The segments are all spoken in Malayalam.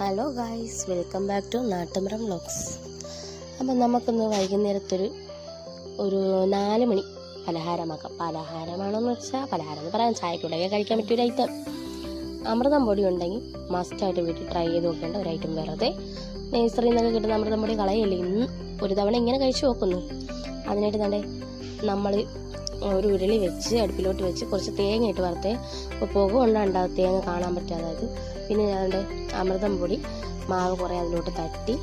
Hello guys welcome back to Nattumaram vlogs അപ്പം നമുക്കിന്ന് വൈകുന്നേരത്തൊരു ഒരു നാല് മണി പലഹാരമാക്കാം. പലഹാരമാണെന്ന് വെച്ചാൽ പലഹാരം എന്ന് പറയാൻ ചായക്കൂടെയൊക്കെ കഴിക്കാൻ പറ്റിയ ഒരു ഐറ്റം അമൃതം പൊടി ഉണ്ടെങ്കിൽ മസ്റ്റായിട്ട് വീട്ടിൽ ട്രൈ ചെയ്ത് നോക്കേണ്ട ഒരു ഐറ്റം വെറുതെ നേഴ്സറിയിൽ നിന്നൊക്കെ കിട്ടുന്ന അമൃതം പൊടി കളയല്ലേ? ഇന്ന് ഒരു തവണ ഇങ്ങനെ കഴിച്ചു നോക്കുന്നു. അതിനായിട്ട് തന്നെ നമ്മൾ ഒരു ഉരുളി വെച്ച് അടുപ്പിലോട്ട് വെച്ച് കുറച്ച് തേങ്ങ ഇട്ട് വറുത്തേ. അപ്പോൾ പുക ഉണ്ടാവും തേങ്ങ കാണാൻ പറ്റാതായത് പിന്നെ ഞാൻ അമൃതം പൊടി മാവ് കുറേ അതിലോട്ട് തട്ടി.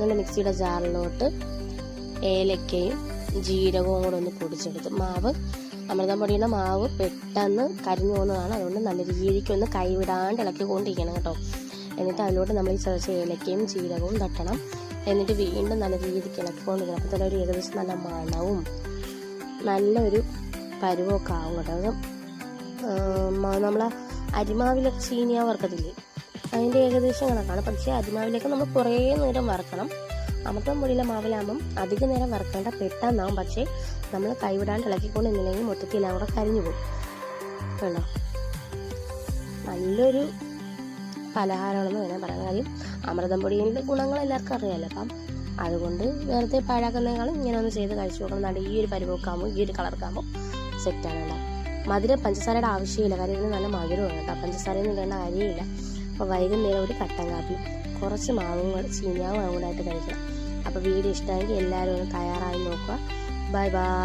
നല്ല മിക്സിയുടെ ജാറിലോട്ട് ഏലക്കയും ജീരകവും കൂടെ ഒന്ന് പൊടിച്ചെടുത്ത് മാവ്. അമൃതം പൊടിയുടെ മാവ് പെട്ടെന്ന് കരിഞ്ഞു പോകുന്നതാണ്. അതുകൊണ്ട് നല്ല രീതിക്ക് ഒന്ന് കൈവിടാണ്ട് ഇളക്കിക്കൊണ്ടിരിക്കണം കേട്ടോ. എന്നിട്ട് അതിലോട്ട് നമ്മൾ ഈ ചതച്ച ഏലക്കയും ജീരകവും തട്ടണം. എന്നിട്ട് വീണ്ടും നല്ല രീതിക്ക് ഇളക്കിക്കൊണ്ടിരിക്കണം. അപ്പോൾ തന്നെ ഒരു ഏകദേശം നല്ല മണവും നല്ലൊരു പരുവമൊക്കെ ആവും കേട്ടോ. അത് നമ്മൾ അരിമാവിലൊക്കെ ചീനിയ വറുക്കത്തില്ലേ? അതിന്റെ ഏകദേശം കണക്കാണ്. പക്ഷേ അരിമാവിലേക്ക് നമ്മൾ കുറേ നേരം വറുക്കണം. അമൃതം പൊടിയിലെ മാവിലാകുമ്പം അധിക നേരം വറുക്കേണ്ട പെട്ടെന്നാവും. പക്ഷേ നമ്മൾ കൈവിടാണ്ട് ഇളക്കിക്കൊണ്ട് നിന്നില്ലെങ്കിൽ മൊത്തത്തിൽ എല്ലാം കൂടെ കരിഞ്ഞു പോകും. കേട്ടോ? നല്ലൊരു പലഹാരമാണെന്ന് വേണേൽ പറയാൻ കാര്യം അമൃതം പൊടിയുടെ ഗുണങ്ങൾ എല്ലാവർക്കും അറിയാമല്ലോ. അപ്പം അതുകൊണ്ട് വെറുതെ പാഴാക്കുന്നതിനേക്കാളും ഇങ്ങനെ ഒന്ന് ചെയ്ത് കഴിച്ചു നോക്കണം. എന്നാണ് ഈ ഒരു പരുവമൊക്കെ ആകുമ്പോൾ ഈ ഒരു കളറൊക്കെ സെറ്റാണ് കേട്ടോ. മധുരം പഞ്ചസാരയുടെ ആവശ്യമില്ല. കാര്യം ഇതിന് നല്ല മധുരമാണ് കേട്ടോ. പഞ്ചസാരയൊന്നും ഇടേണ്ട കാര്യമില്ല. അപ്പോൾ വൈകുന്നേരം ഒരു കട്ടൻ കാപ്പി കുറച്ച് മാവും ചീഞ്ഞാവും കൂടെ ആയിട്ട് കഴിക്കണം. അപ്പോൾ വീഡിയോ ഇഷ്ടമെങ്കിൽ എല്ലാവരും ഒന്ന് തയ്യാറായി നോക്കുക. Bye bye